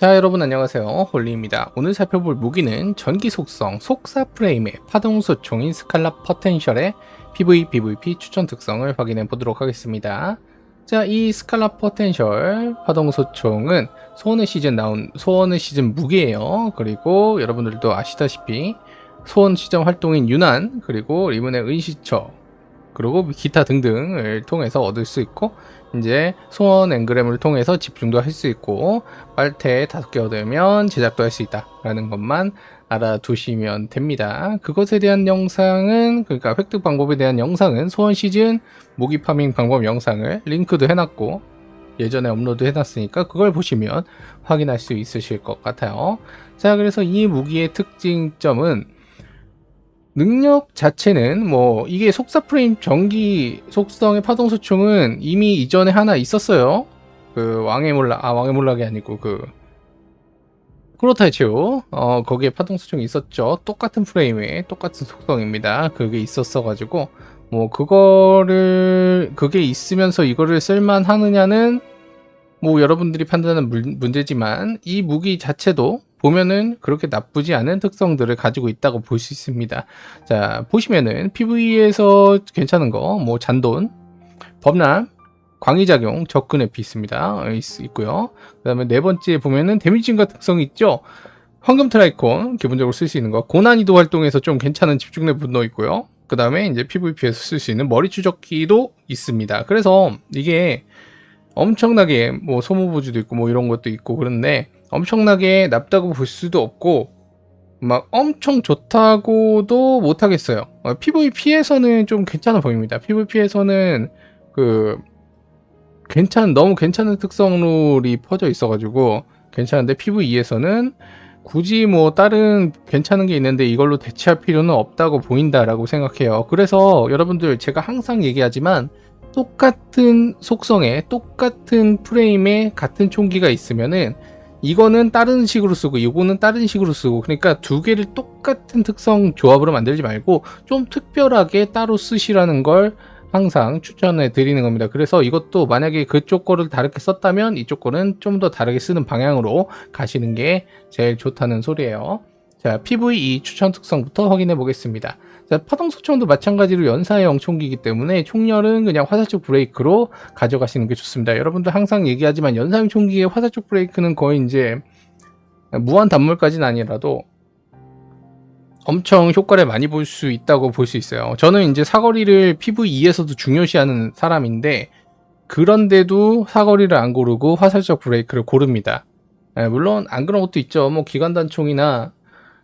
자 여러분 안녕하세요. 홀리입니다. 오늘 살펴볼 무기는 전기 속성 속사 프레임의 파동 소총인 스칼라 퍼텐셜의 PV, PVP 추천 특성을 확인해 보도록 하겠습니다. 자 이 스칼라 퍼텐셜 파동 소총은 소원의 시즌 나온 소원의 시즌 무기예요. 그리고 여러분들도 아시다시피 소원 시전 활동인 유난 그리고 리븐의 은시처 그리고 기타 등등을 통해서 얻을 수 있고 이제 소원 앵그램을 통해서 집중도 할 수 있고 빨대 다섯 개 얻으면 제작도 할 수 있다라는 것만 알아두시면 됩니다. 그것에 대한 영상은 그러니까 획득 방법에 대한 영상은 소원 시즌 모기 파밍 방법 영상을 링크도 해놨고 예전에 업로드 해놨으니까 그걸 보시면 확인할 수 있으실 것 같아요. 자 그래서 이 무기의 특징점은 능력 자체는 뭐 이게 속사 프레임 전기 속성의 파동 소총은 이미 이전에 하나 있었어요. 그 왕의 몰락 아 왕의 몰락이 아니고 그 크로타이치오 어 거기에 파동 소총이 있었죠. 똑같은 프레임에 똑같은 속성입니다. 그게 있었어 가지고 뭐 그거를 그게 있으면서 이거를 쓸만 하느냐는 뭐 여러분들이 판단하는 문- 문제지만 이 무기 자체도 보면은 그렇게 나쁘지 않은 특성들을 가지고 있다고 볼 수 있습니다. 자, 보시면은 PV에서 괜찮은 거, 뭐 잔돈, 범람, 광의작용, 접근에 있습니다. 있, 있고요. 그 다음에 네 번째 보면은 데미지 증가 특성이 있죠. 황금 트라이콘, 기본적으로 쓸 수 있는 거. 고난이도 활동에서 좀 괜찮은 집중력 분노 있고요. 그 다음에 이제 PVP에서 쓸 수 있는 머리 추적기도 있습니다. 그래서 이게 엄청나게 뭐 소모부주도 있고 뭐 이런 것도 있고 그런데 엄청나게 nap다고 볼 수도 없고 막 엄청 좋다고도 못하겠어요. 어, PVP에서는 좀 괜찮아 보입니다. PVP에서는 그 괜찮 너무 괜찮은 특성룰이 퍼져 있어가지고 괜찮은데 PVE에서는 굳이 뭐 다른 괜찮은 게 있는데 이걸로 대체할 필요는 없다고 보인다라고 생각해요. 그래서 여러분들 제가 항상 얘기하지만 똑같은 속성에 똑같은 프레임에 같은 총기가 있으면은 이거는 다른 식으로 쓰고 이거는 다른 식으로 쓰고 그러니까 두 개를 똑같은 특성 조합으로 만들지 말고 좀 특별하게 따로 쓰시라는 걸 항상 추천해 드리는 겁니다. 그래서 이것도 만약에 그쪽 거를 다르게 썼다면 이쪽 거는 좀 더 다르게 쓰는 방향으로 가시는 게 제일 좋다는 소리예요. 자, PVE 추천 특성부터 확인해 보겠습니다. 자, 파동 소총도 마찬가지로 연사형 총기이기 때문에 총열은 그냥 화살촉 브레이크로 가져가시는 게 좋습니다. 여러분들 항상 얘기하지만 연사형 총기의 화살촉 브레이크는 거의 이제 무한 단물까지는 아니라도 엄청 효과를 많이 볼 수 있다고 볼 수 있어요. 저는 이제 사거리를 PVE에서도 중요시하는 사람인데 그런데도 사거리를 안 고르고 화살적 브레이크를 고릅니다. 예, 물론 안 그런 것도 있죠. 뭐 기관단총이나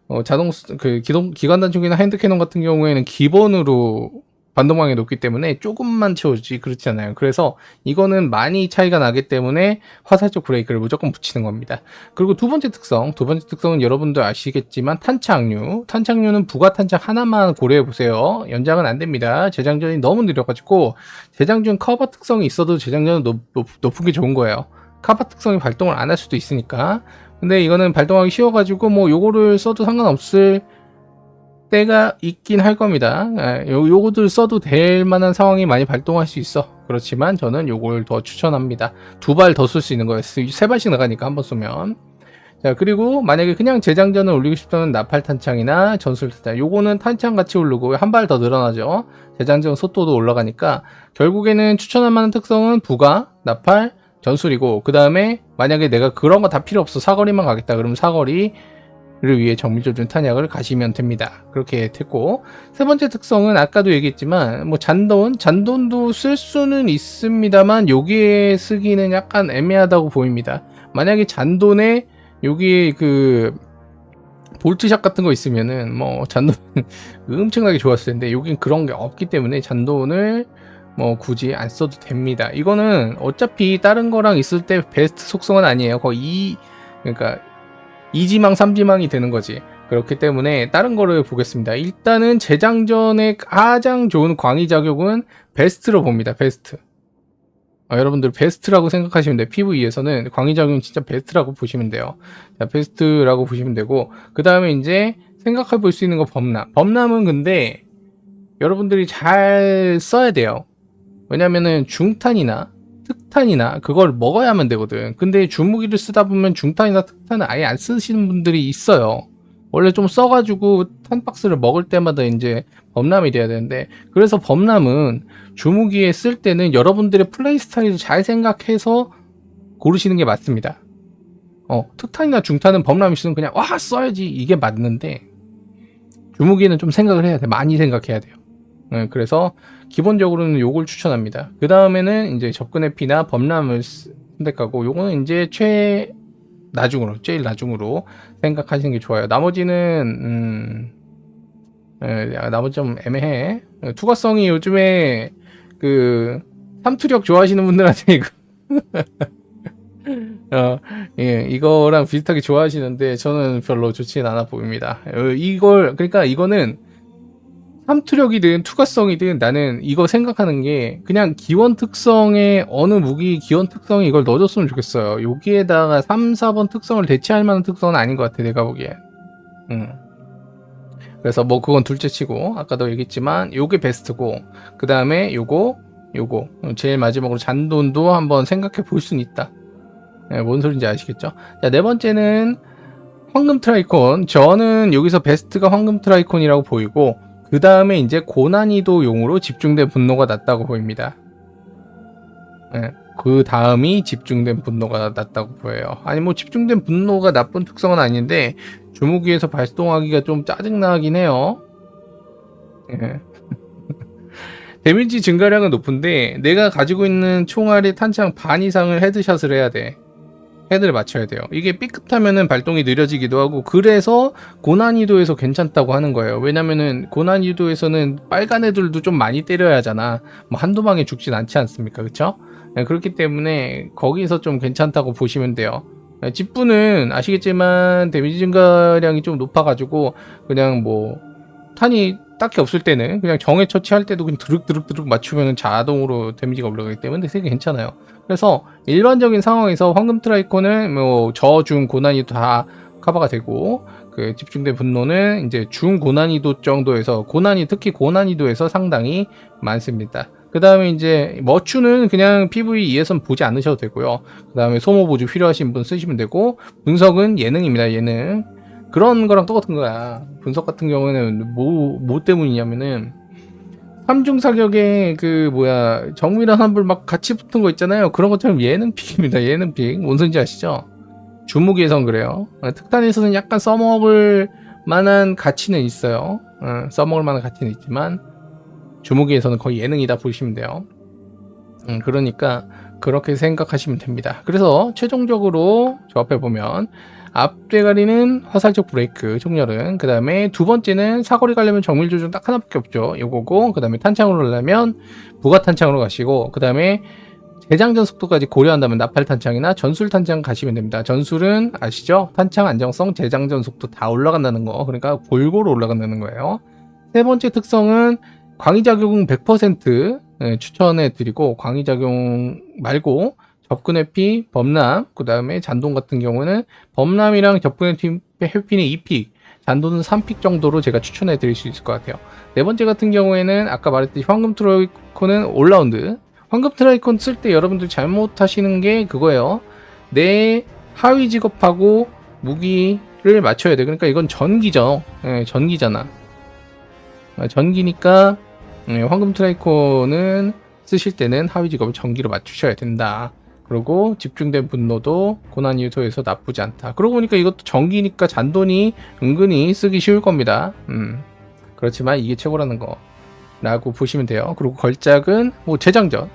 어, 자동 그 기동 기관 단총이나 핸드 캐논 같은 경우에는 기본으로 반동방에 놓기 때문에 조금만 채워주지 그렇지 않아요. 그래서 이거는 많이 차이가 나기 때문에 화살적 브레이크를 무조건 붙이는 겁니다. 그리고 두 번째 특성, 두 번째 특성은 여러분도 아시겠지만 탄창류. 탄창류는 부가 탄창 하나만 고려해 보세요. 연장은 안 됩니다. 재장전이 너무 느려가지고 재장전 커버 특성이 있어도 재장전은 높, 높, 높은 게 좋은 거예요. 커버 특성이 발동을 안 할 수도 있으니까. 근데 이거는 발동하기 쉬워가지고 뭐 요거를 써도 상관없을 때가 있긴 할 겁니다. 예, 요, 요거들 써도 될 만한 상황이 많이 발동할 수 있어. 그렇지만 저는 요걸 더 추천합니다. 두 발 더 쓸 수 있는 거예요. 세 발씩 나가니까 한 번 쏘면. 자, 그리고 만약에 그냥 재장전을 올리고 싶다면 나팔 탄창이나 전술 탄창. 요거는 탄창 같이 오르고 한 발 더 늘어나죠. 재장전 속도도 올라가니까 결국에는 추천할 만한 특성은 부가, 나팔, 전술이고 그 다음에 만약에 내가 그런 거 다 필요 없어 사거리만 가겠다 그러면 사거리 를 위해 정밀조준 탄약을 가시면 됩니다. 그렇게 됐고 세 번째 특성은 아까도 얘기했지만 뭐 잔돈 잔돈도 쓸 수는 있습니다만 여기에 쓰기는 약간 애매하다고 보입니다. 만약에 잔돈에 여기에 그 볼트샷 같은 거 있으면은 뭐 잔돈 엄청나게 좋았을 텐데 여긴 그런 게 없기 때문에 잔돈을 뭐 굳이 안 써도 됩니다. 이거는 어차피 다른 거랑 있을 때 베스트 속성은 아니에요. 거의 이 그러니까 2지망, 3지망이 되는 거지. 그렇기 때문에 다른 거를 보겠습니다. 일단은 재장전에 가장 좋은 광희 자격은 베스트로 봅니다. 베스트. 아, 여러분들 베스트라고 생각하시면 돼요. PV에서는 광희 자격은 진짜 베스트라고 보시면 돼요. 자, 베스트라고 보시면 되고 그 다음에 이제 생각해 볼 수 있는 거 범람. 범람은 근데 여러분들이 잘 써야 돼요. 왜냐면은 중탄이나 특탄이나 그걸 먹어야만 되거든. 근데 주무기를 쓰다 보면 중탄이나 특탄을 아예 안 쓰시는 분들이 있어요. 원래 좀 써가지고 탄박스를 먹을 때마다 이제 범람이 돼야 되는데 그래서 범람은 주무기에 쓸 때는 여러분들의 플레이 스타일을 잘 생각해서 고르시는 게 맞습니다. 어, 특탄이나 중탄은 범람이 쓰는 그냥 와 써야지 이게 맞는데 주무기는 좀 생각을 해야 돼. 많이 생각해야 돼요. 네, 그래서 기본적으로는 요걸 추천합니다. 그 다음에는 이제 접근의 피나 범람을 쓰- 선택하고 요거는 이제 최 나중으로 제일 나중으로 생각하시는 게 좋아요. 나머지는 음, 예, 나머지 좀 애매해. 예, 투과성이 요즘에 그 삼투력 좋아하시는 분들한테 이거 어, 예, 이거랑 비슷하게 좋아하시는데 저는 별로 좋지는 않아 보입니다. 어, 이걸 그러니까 이거는 삼투력이든 투과성이든 나는 이거 생각하는 게 그냥 기원 특성의 어느 무기 기원 특성에 이걸 넣어줬으면 좋겠어요. 여기에다가 3, 4번 특성을 대체할 만한 특성은 아닌 것 같아 내가 보기엔. 음. 그래서 뭐 그건 둘째 치고 아까도 얘기했지만 요게 베스트고 그 다음에 요거 요거 제일 마지막으로 잔돈도 한번 생각해 볼 수는 있다. 예, 뭔 소린지 아시겠죠? 자, 네 번째는 황금 트라이콘. 저는 여기서 베스트가 황금 트라이콘이라고 보이고 그 다음에 이제 고난이도 용으로 집중된 분노가 낮다고 보입니다. 예, 그 다음이 집중된 분노가 낮다고 보여요. 아니 뭐 집중된 분노가 나쁜 특성은 아닌데 주무기에서 발동하기가 좀 짜증나긴 해요. 예. 데미지 증가량은 높은데 내가 가지고 있는 총알의 탄창 반 이상을 헤드샷을 해야 돼. 헤드를 맞춰야 돼요. 이게 삐끗하면은 발동이 느려지기도 하고 그래서 고난이도에서 괜찮다고 하는 거예요. 왜냐면은 고난이도에서는 빨간 애들도 좀 많이 때려야 하잖아. 뭐 한두 방에 죽진 않지 않습니까? 그쵸? 네, 그렇기 때문에 거기서 좀 괜찮다고 보시면 돼요. 네, 집부는 아시겠지만 데미지 증가량이 좀 높아가지고 그냥 뭐 탄이 딱히 없을 때는 그냥 정해 처치할 때도 그냥 드륵드륵드륵 맞추면 자동으로 데미지가 올라가기 때문에 되게 괜찮아요. 그래서 일반적인 상황에서 황금 트라이콘은 뭐 저중 고난이도 다 커버가 되고 그 집중된 분노는 이제 중 고난이도 정도에서 고난이 특히 고난이도에서 상당히 많습니다. 그 다음에 이제 머추는 그냥 PVE에선 보지 않으셔도 되고요. 그 다음에 소모 보조 필요하신 분 쓰시면 되고 분석은 예능입니다. 예능 그런 거랑 똑같은 거야. 분석 같은 경우에는 뭐, 뭐 때문이냐면은 삼중 사격에 그 뭐야 정밀한 환불 막 같이 붙은 거 있잖아요. 그런 것처럼 예능 픽입니다. 예능 픽. 뭔 소리인지 아시죠? 주무기에선 그래요. 어, 특단에서는 약간 써먹을 만한 가치는 있어요. 어, 써먹을 만한 가치는 있지만 주무기에서는 거의 예능이다 보시면 돼요. 음, 그러니까 그렇게 생각하시면 됩니다. 그래서 최종적으로 저 앞에 보면 앞대가리는 화살적 브레이크 총열은. 그 다음에 두 번째는 사거리 가려면 정밀 조준 딱 하나밖에 없죠. 요거고 그 다음에 탄창으로 가려면 부가 탄창으로 가시고 그 다음에 재장전 속도까지 고려한다면 나팔 탄창이나 전술 탄창 가시면 됩니다. 전술은 아시죠? 탄창 안정성 재장전 속도 다 올라간다는 거. 그러니까 골고루 올라간다는 거예요. 세 번째 특성은 광의작용 100% 네, 추천해 드리고 광의작용 말고 접근의 피, 범람, 그 다음에 잔돈 같은 경우는 범람이랑 접근의 피, 해피는 2픽, 잔돈은 3픽 정도로 제가 추천해 드릴 수 있을 것 같아요. 네 번째 같은 경우에는 아까 말했듯이 황금 트라이콘은 올라운드. 황금 트라이콘 쓸 때 여러분들 잘못하시는 게 그거예요. 내 하위 직업하고 무기를 맞춰야 돼. 그러니까 이건 전기죠. 예, 전기잖아. 아, 전기니까 예, 황금 트라이콘은 쓰실 때는 하위 직업을 전기로 맞추셔야 된다. 그리고 집중된 분노도 고난 요소에서 나쁘지 않다. 그러고 보니까 이것도 전기니까 잔돈이 은근히 쓰기 쉬울 겁니다. 음. 그렇지만 이게 최고라는 거. 라고 보시면 돼요. 그리고 걸작은 뭐 재장전,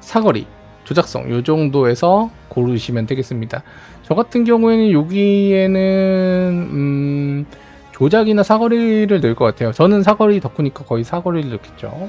사거리, 조작성 요 정도에서 고르시면 되겠습니다. 저 같은 경우에는 여기에는 음, 조작이나 사거리를 넣을 것 같아요. 저는 사거리 덕후니까 거의 사거리를 넣겠죠.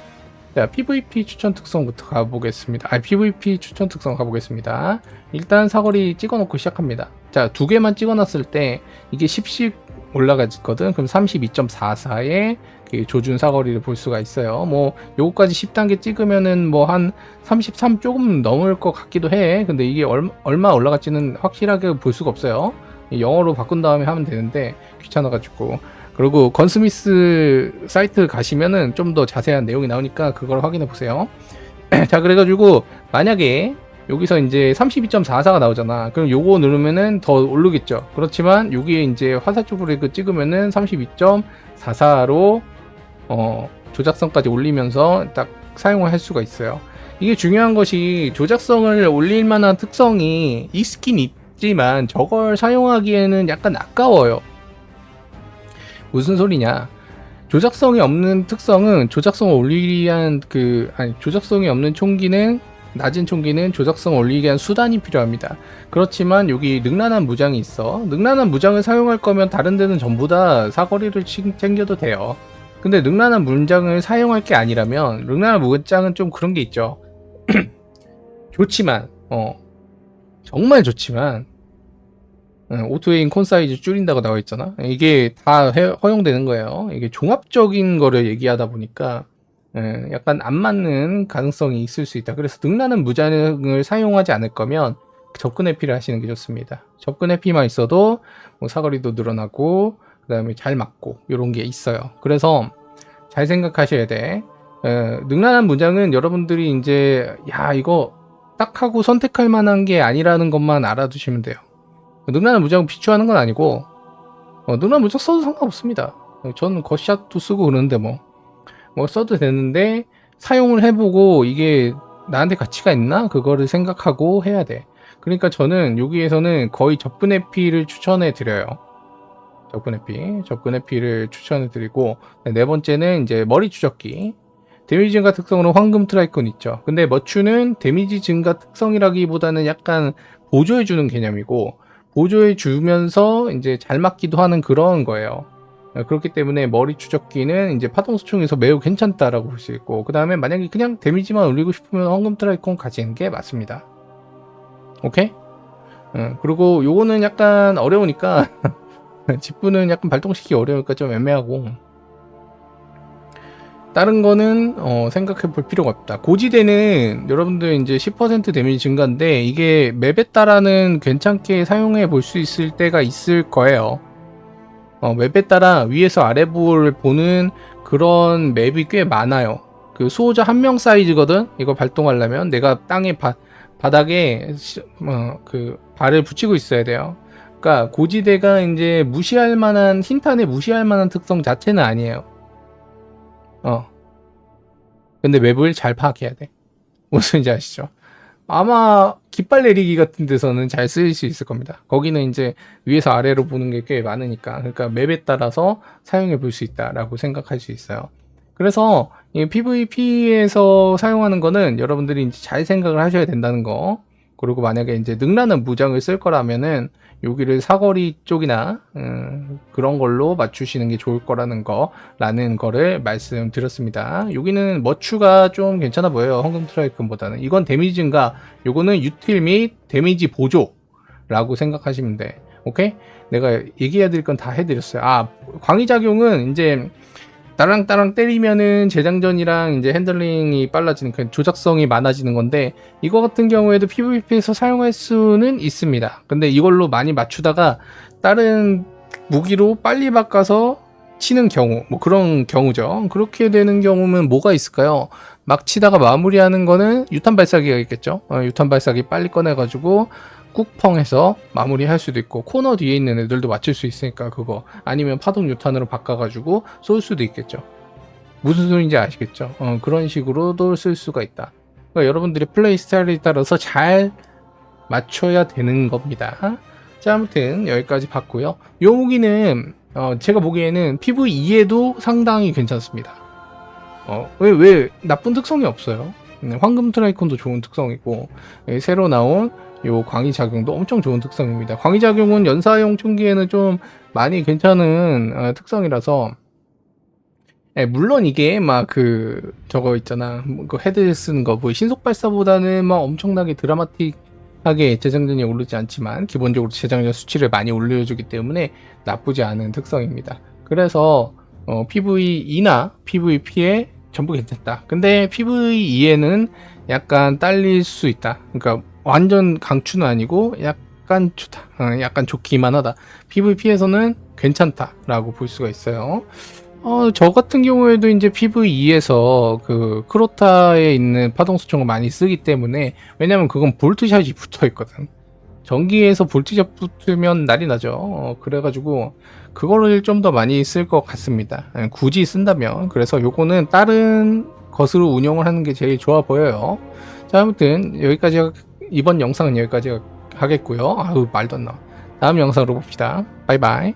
자, PVP 추천 특성부터 가보겠습니다. 아, PVP 추천 특성 가보겠습니다. 일단 사거리 찍어놓고 시작합니다. 자, 두 개만 찍어놨을 때 이게 10씩 올라가거든. 그럼 32.44의 그 조준 사거리를 볼 수가 있어요. 뭐 요거까지 10단계 찍으면은 뭐 한 33 조금 넘을 것 같기도 해. 근데 이게 얼, 얼마 올라갈지는 확실하게 볼 수가 없어요. 영어로 바꾼 다음에 하면 되는데 귀찮아가지고 그리고 건스미스 사이트 가시면은 좀 더 자세한 내용이 나오니까 그걸 확인해 보세요. 자 그래가지고 만약에 여기서 이제 32.44가 나오잖아. 그럼 요거 누르면은 더 오르겠죠. 그렇지만 여기에 이제 화살표 브레이크 찍으면은 32.44로 어, 조작성까지 올리면서 딱 사용을 할 수가 있어요. 이게 중요한 것이 조작성을 올릴 만한 특성이 있긴 있지만 저걸 사용하기에는 약간 아까워요. 무슨 소리냐? 조작성이 없는 특성은 조작성을 올리기 위한 그 아니 조작성이 없는 총기는 낮은 총기는 조작성을 올리기 위한 수단이 필요합니다. 그렇지만 여기 능란한 무장이 있어. 능란한 무장을 사용할 거면 다른 데는 전부 다 사거리를 치- 챙겨도 돼요. 근데 능란한 문장을 사용할 게 아니라면 능란한 문장은 좀 그런 게 있죠. 좋지만 어 정말 좋지만 응, 오토에임 콘 사이즈 줄인다고 나와 있잖아. 이게 다 해- 허용되는 거예요. 이게 종합적인 거를 얘기하다 보니까 예, 약간 안 맞는 가능성이 있을 수 있다. 그래서 능란한 무장을 사용하지 않을 거면 접근 해피를 하시는 게 좋습니다. 접근 해피만 있어도 뭐 사거리도 늘어나고 그다음에 잘 맞고 이런 게 있어요. 그래서 잘 생각하셔야 돼. 예, 능란한 무장은 여러분들이 이제 야 이거 딱 하고 선택할 만한 게 아니라는 것만 알아두시면 돼요. 능란한 무장 비추하는 건 아니고 어, 능란한 무장 써도 상관없습니다. 어, 저는 겉샷도 쓰고 그러는데 뭐, 뭐 써도 되는데 사용을 해보고 이게 나한테 가치가 있나 그거를 생각하고 해야 돼. 그러니까 저는 여기에서는 거의 접근 해피를 추천해 드려요. 접근 해피, 접근 해피를 추천해 드리고 네 번째는 이제 머리 추적기. 데미지 증가 특성으로 황금 트라이콘 있죠. 근데 머추는 데미지 증가 특성이라기보다는 약간 보조해주는 개념이고 보조해 주면서 이제 잘 맞기도 하는 그런 거예요. 어, 그렇기 때문에 머리 추적기는 이제 파동 소총에서 매우 괜찮다라고 볼 수 있고 그 다음에 만약에 그냥 데미지만 올리고 싶으면 황금 트라이콘 가지는 게 맞습니다. 오케이? 어, 그리고 요거는 약간 어려우니까 직분은 약간 발동시키기 어려우니까 좀 애매하고 다른 거는 어, 생각해 볼 필요가 없다. 고지대는 여러분들 이제 10% 데미지 증가인데 이게 맵에 따라는 괜찮게 사용해 볼 수 있을 때가 있을 거예요. 어, 맵에 따라 위에서 아래 부를 보는 그런 맵이 꽤 많아요. 그 수호자 한 명 사이즈거든. 이거 발동하려면 내가 땅에 바, 바닥에 시- 어, 그 발을 붙이고 있어야 돼요. 그러니까 고지대가 이제 무시할 만한 흰탄에 무시할 만한 특성 자체는 아니에요. 어. 근데 맵을 잘 파악해야 돼. 무슨 지 아시죠? 아마 깃발 내리기 같은 데서는 잘 쓰일 수 있을 겁니다. 거기는 이제 위에서 아래로 보는 게 꽤 많으니까. 그러니까 맵에 따라서 사용해 볼 수 있다라고 생각할 수 있어요. 그래서 이 PVP에서 사용하는 거는 여러분들이 이제 잘 생각을 하셔야 된다는 거. 그리고 만약에 이제 능란한 무장을 쓸 거라면은 여기를 사거리 쪽이나 음, 그런 걸로 맞추시는 게 좋을 거라는 거라는 거를 말씀드렸습니다. 여기는 머추가 좀 괜찮아 보여요. 황금 트라이큰보다는 이건 데미지 증가, 요거는 유틸 및 데미지 보조라고 생각하시면 돼. 오케이? 내가 얘기해야 될 건 다 해드렸어요. 아 광희 작용은 이제 따랑따랑 때리면은 재장전이랑 이제 핸들링이 빨라지는 그 조작성이 많아지는 건데 이거 같은 경우에도 PVP에서 사용할 수는 있습니다. 근데 이걸로 많이 맞추다가 다른 무기로 빨리 바꿔서 치는 경우 뭐 그런 경우죠. 그렇게 되는 경우면 뭐가 있을까요? 막 치다가 마무리하는 거는 유탄 발사기가 있겠죠. 어, 유탄 발사기 빨리 꺼내 가지고 꾹펑해서 마무리할 수도 있고 코너 뒤에 있는 애들도 맞출 수 있으니까 그거 아니면 파동 유탄으로 바꿔가지고 쏠 수도 있겠죠. 무슨 소리인지 아시겠죠? 어, 그런 식으로도 쓸 수가 있다. 그러니까 여러분들의 플레이 스타일에 따라서 잘 맞춰야 되는 겁니다. 자, 아무튼 여기까지 봤고요. 요 무기는 어, 제가 보기에는 PVE에도 상당히 괜찮습니다. 어, 왜, 왜 나쁜 특성이 없어요? 음, 황금 트라이콘도 좋은 특성이고 예, 새로 나온 요 광희 작용도 엄청 좋은 특성입니다. 광희 작용은 연사용 총기에는 좀 많이 괜찮은 어, 특성이라서 예, 물론 이게 막 그 저거 있잖아 뭐그 헤드 쓰는 거 뭐 신속 발사보다는 막 엄청나게 드라마틱하게 재장전이 오르지 않지만 기본적으로 재장전 수치를 많이 올려주기 때문에 나쁘지 않은 특성입니다. 그래서 어, PVE나 PVP에 전부 괜찮다. 근데 PVE에는 약간 딸릴 수 있다. 그러니까 완전 강추는 아니고 약간 좋다. 어, 약간 좋기만 하다. PVP에서는 괜찮다라고 볼 수가 있어요. 어, 저 같은 경우에도 이제 PV2에서 그 크로타에 있는 파동 수총을 많이 쓰기 때문에 왜냐면 그건 볼트샷이 붙어 있거든. 전기에서 볼트샷 붙으면 난리 나죠. 어, 그래가지고 그거를 좀 더 많이 쓸 것 같습니다. 예, 굳이 쓴다면 그래서 요거는 다른 것으로 운영을 하는 게 제일 좋아 보여요. 자 아무튼 여기까지 이번 영상은 여기까지 하겠고요. 아우 말도 안 나. 다음 영상으로 봅시다. 바이바이.